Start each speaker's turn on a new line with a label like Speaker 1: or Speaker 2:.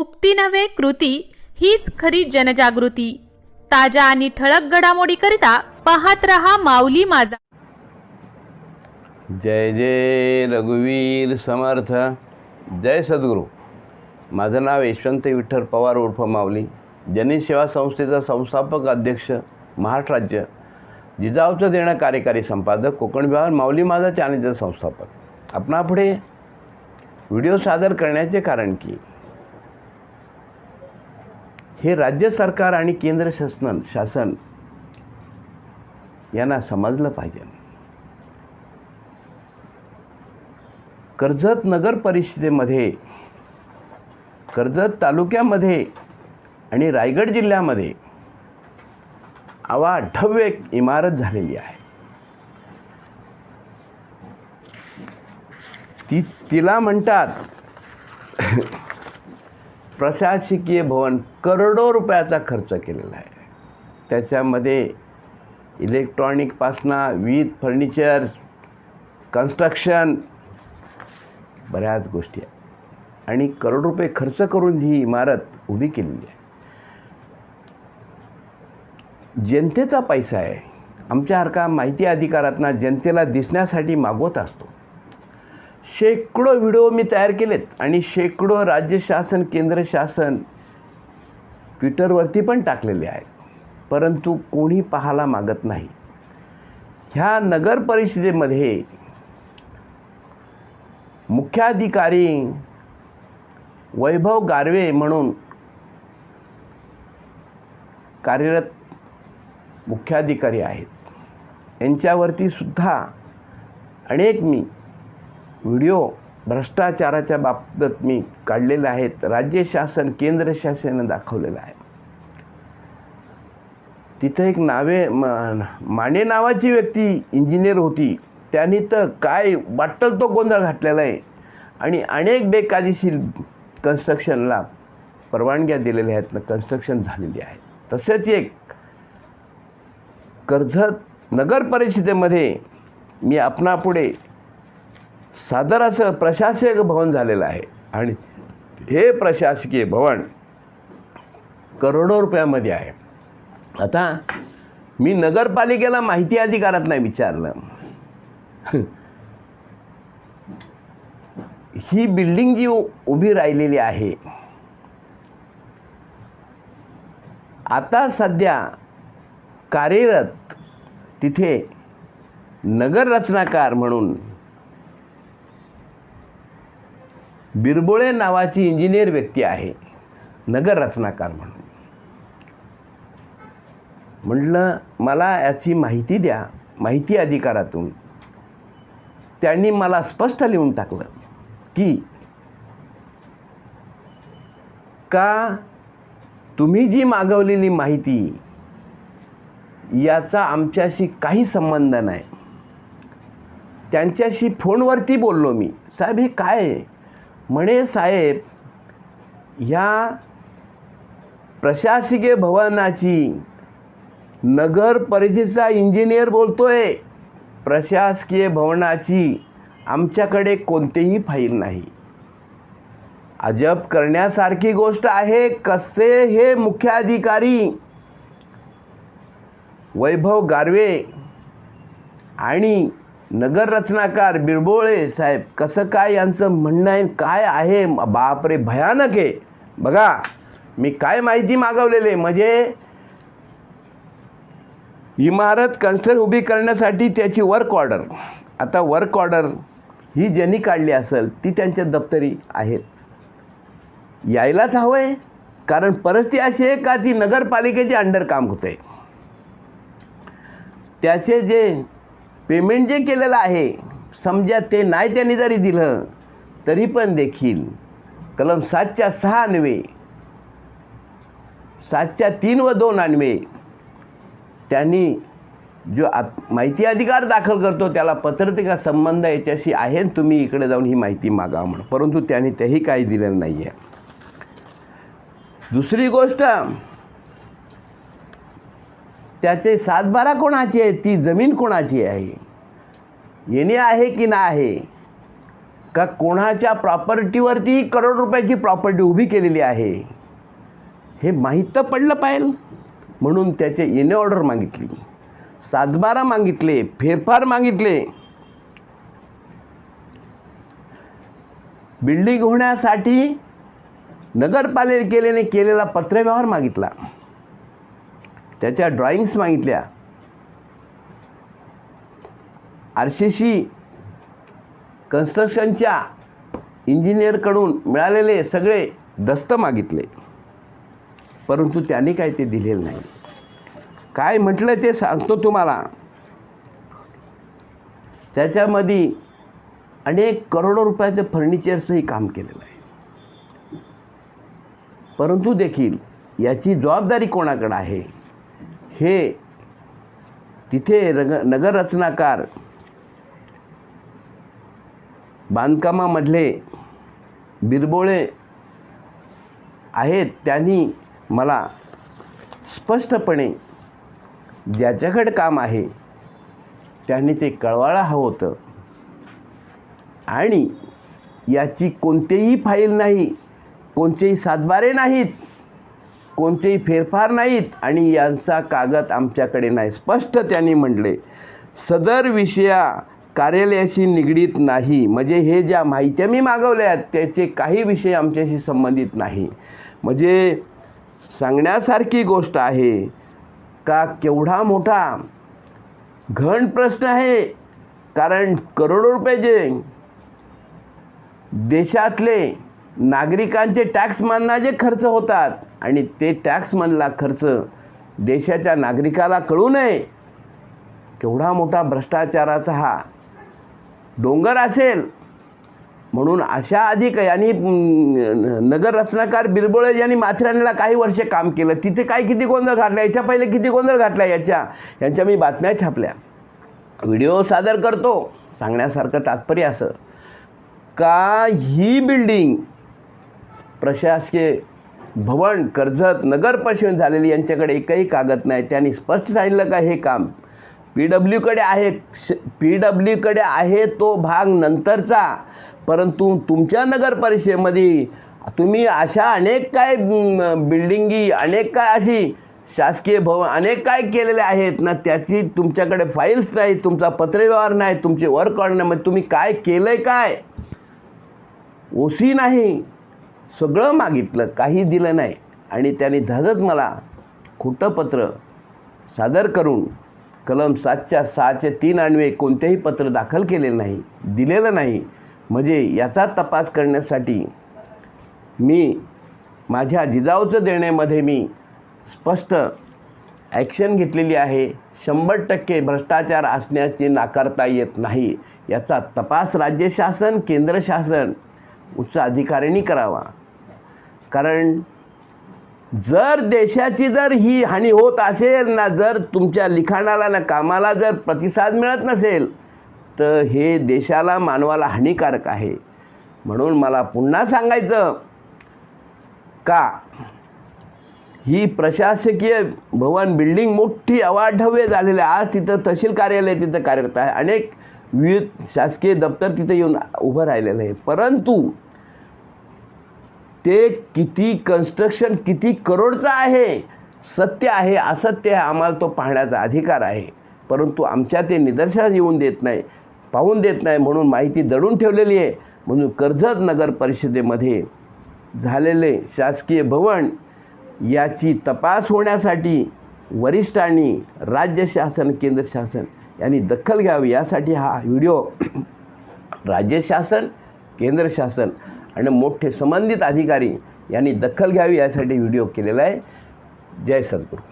Speaker 1: उक्ती नव्हे कृती हीच खरी जनजागृती. ताज्या आणि ठळक घडामोडीकरिता पाहत रहा माऊली माझा.
Speaker 2: जय जय रघुवीर समर्थ. जय सद्गुरू. माझं नाव यशवंत विठ्ठल पवार उर्फ माऊली. जननी सेवा संस्थेचा संस्थापक अध्यक्ष महाराष्ट्र राज्य. जिजाऊचं देणं कार्यकारी संपादक कोकण विभाग माऊली माझा चॅनलचा संस्थापक. आपणापुढे व्हिडिओ सादर करण्याचे कारण की हे राज्य सरकार आणि केंद्र शासन शासन यांना समजलं पाहिजे. कर्जत नगर परिषदेमध्ये कर्जत तालुक्यामध्ये आणि रायगड जिल्ह्यामध्ये अवाढव्य एक इमारत झालेली आहे. ती तिला म्हणतात प्रशासकीय भवन करोडो रुपयाचा खर्च केलेला आहे. त्याच्यामध्ये इलेक्ट्रॉनिकपासनं विविध फर्निचर्स कन्स्ट्रक्शन बऱ्याच गोष्टी आहेत. आणि करोड रुपये खर्च करून ही इमारत उभी केलेली आहे. जनतेचा पैसा आहे. आमच्यासारखा माहिती अधिकारातना जनतेला दिसण्यासाठी मागवत असतो. शेकडो व्हिडिओ मी तयार केलेत आणि शेकडो राज्य शासन केंद्र शासन ट्विटरवरती पण टाकलेले आहेत. परंतु कोणी पाहायला मागत नाही. ह्या नगर परिषदेमध्ये मुख्याधिकारी वैभव गारवे म्हणून कार्यरत मुख्याधिकारी आहेत. यांच्यावरती सुद्धा अनेक मी व्हिडिओ भ्रष्टाचाराच्या बाबतीत मी काढलेले आहेत. राज्य शासन केंद्र शासनानं दाखवलेलं आहे. तिथं एक नावे म माने नावाची व्यक्ती इंजिनियर होती. त्यांनी तर काय वाटल तो गोंधळ घातलेला आहे. आणि अनेक बेकायदेशीर कन्स्ट्रक्शनला परवानग्या दिलेल्या आहेत. ना कन्स्ट्रक्शन झालेली आहे. तसेच एक कर्जत नगर परिषदेमध्ये मी आपणापुढे सादर असं प्रशासकीय भवन झालेलं आहे. आणि हे प्रशासकीय भवन करोडो रुपयामध्ये आहे. आता मी नगरपालिकेला माहिती अधिकारात नाही विचारलं. ही बिल्डिंग जी उभी राहिलेली आहे आता सध्या कार्यरत तिथे नगररचनाकार म्हणून बिरबोळे नावाची इंजिनियर व्यक्ती आहे. नगर रचनाकार म्हणून. म्हटलं मला याची माहिती द्या. माहिती अधिकारातून. त्यांनी मला स्पष्ट लिहून टाकलं की का तुम्ही जी मागवलेली माहिती याचा आमच्याशी काही संबंध नाही. त्यांच्याशी फोनवरती बोललो मी. साहेब हे काय आहे? म्हणे साहेब ह्या प्रशासकीय भवनाची नगर परिषदेचा इंजिनियर बोलतोय. प्रशासकीय भवनाची आमच्याकडे कोणतेही फाईल नाही. अजब करण्यासारखी गोष्ट आहे. कसे हे मुख्याधिकारी वैभव गारवे आणि नगररचनाकार बिरबोळे साहेब कसं काय यांचं म्हणणं आहे काय आहे? बापरे भयानक आहे. बघा मी काय माहिती मागवलेले म्हणजे इमारत कन्स्ट्रक्ट उभी करण्यासाठी त्याची वर्क ऑर्डर आता वर्क ऑर्डर ही ज्यांनी काढली असेल ती त्यांच्या दप्तरी आहेच यायलाच हवं आहे कारण परिस्थिती अशी आहे का ती नगरपालिकेचे अंडर काम होते त्याचे जे पेमेंट जे केलेलं आहे समजा ते नाही त्यांनी जरी दिलं तरी पण देखील कलम सातच्या सहा अन्वे सातच्या तीन व दोन अन्वे त्यांनी जो आप माहिती अधिकार दाखल करतो त्याला पत्रतिका संबंध याच्याशी आहे तुम्ही इकडे जाऊन ही माहिती मागा म्हणून. परंतु त्यांनी तेही काही दिलेलं नाही आहे दुसरी गोष्ट त्याचे सातबारा कोणाची आहे ती जमीन कोणाची आहे? येणे आहे की ना आहे का कोणाच्या प्रॉपर्टीवरती करोड रुपयाची प्रॉपर्टी उभी केलेली आहे? हे माहीत तर पडलं पाहिजे म्हणून त्याचे येणे ऑर्डर मागितली. सातबारा मागितले फेरफार मागितले. बिल्डिंग होण्यासाठी नगरपालिकेने केलेला पत्रव्यवहार मागितला. त्याच्या ड्रॉइंग्स मागितल्या. आरशेशी कन्स्ट्रक्शनच्या इंजिनियरकडून मिळालेले सगळे दस्त मागितले. परंतु त्याने काय ते दिलेलं नाही. काय म्हटलं ते सांगतो तुम्हाला. त्याच्यामध्ये अनेक करोडो रुपयाचं फर्निचरचंही काम केलेलं आहे. परंतु देखील याची जबाबदारी कोणाकडं आहे? हे तिथे रग नगररचनाकार बांधकामामधले बिरबोळे आहेत त्यांनी मला स्पष्टपणे ज्याच्याकडे काम आहे त्यांनी ते कळवायला हवं होतं. आणि याची कोणतेही फाईल नाही कोणतेही सातबारे नाहीत. कोणतेही फेरफार नाहीत आणि यांचा कागद आमच्याकडे नाही. स्पष्ट त्यांनी म्हटले सदर विषया कार्यालयाशी निगडीत नाही. म्हणजे हे ज्या माहित्या मी मागवल्या आहेत त्याचे काही विषय आमच्याशी संबंधित नाही. म्हणजे सांगण्यासारखी गोष्ट आहे का? केवढा मोठा घण प्रश्न आहे. कारण करोडो रुपये जे देशातले नागरिकांचे टॅक्स मानना जे खर्च होतात आणि ते टॅक्समधला खर्च देशाच्या नागरिकाला कळू नये. केवढा मोठा भ्रष्टाचाराचा हा डोंगर असेल. म्हणून अशा अधिक यांनी नगररचनाकार नगर रचनाकार बिरबोळे यांनी माथेरानला काही वर्षे काम केलं. तिथे काय किती गोंधळ घातला? याच्या पहिले किती गोंधळ घातला? याच्या यांच्या मी बातम्या छापल्या. व्हिडिओ सादर करतो. सांगण्यासारखं तात्पर्य असं. का ही बिल्डिंग प्रशासकीय भवन कर्जत नगर परिषद झालेली यांच्याकडे एकही कागद नाही. त्यांनी स्पष्ट सांगितलं का हे काम? पी डब्ल्यूकडे आहे पी डब्ल्यूकडे आहे तो भाग नंतरचा. परंतु तुमच्या नगर परिषदेमध्ये तुम्ही अशा अनेक काय बिल्डिंगी अनेक काय अशी शासकीय भवन अनेक काय केलेले आहेत ना त्याची तुमच्याकडे फाईल्स नाही तुमचा पत्रव्यवहार नाही तुमचे वर्क ऑर्डर नाही तुम्ही काय केलं आहे काय? ओसी नाही. सगळं मागितलं काही दिलं नाही. आणि त्याने धजत मला खोटं पत्र सादर करून कलम सातच्या सहाचे तीन आणवे कोणतेही पत्र दाखल केलेलं नाही दिलेलं नाही. म्हणजे याचा तपास करण्यासाठी मी माझ्या जिजाऊचं देण्यामध्ये मी स्पष्ट ॲक्शन घेतलेली आहे. शंभर टक्के भ्रष्टाचार असण्याचे नाकारता येत नाही. याचा तपास राज्य शासन केंद्र शासन उच्च अधिकाऱ्यांनी करावा. कारण जर देशाची जर ही हानी होत असेल ना जर तुमच्या लिखाणाला ना कामाला जर प्रतिसाद मिळत नसेल तर हे देशाला मानवाला हानिकारक आहे. म्हणून मला पुन्हा सांगायचं का ही प्रशासकीय भवन बिल्डिंग मोठी अवाढव्य झालेली आहे. आज तिथं तहसील कार्यालय तिथं कार्यरत आहे. अनेक विविध शासकीय दप्तर तिथं येऊन उभं राहिलेलं आहे. परंतु ते किती कन्स्ट्रक्शन किती करोडचं आहे? सत्य आहे असत्य आहे आम्हाला तो पाहण्याचा अधिकार आहे. परंतु आमच्या ते निदर्शनास येऊन देत नाही पाहून देत नाही म्हणून माहिती दडून ठेवलेली आहे. म्हणून कर्जत नगर परिषदेमध्ये झालेले शासकीय भवन याची तपास होण्यासाठी वरिष्ठांनी राज्य शासन केंद्र शासन यांनी दखल घ्यावी. यासाठी हा व्हिडिओ राज्य शासन केंद्र शासन आणि मोठे संबंधित अधिकारी यांनी दखल घ्यावी यासाठी व्हिडिओ केलेला आहे. जय सद्गुरू.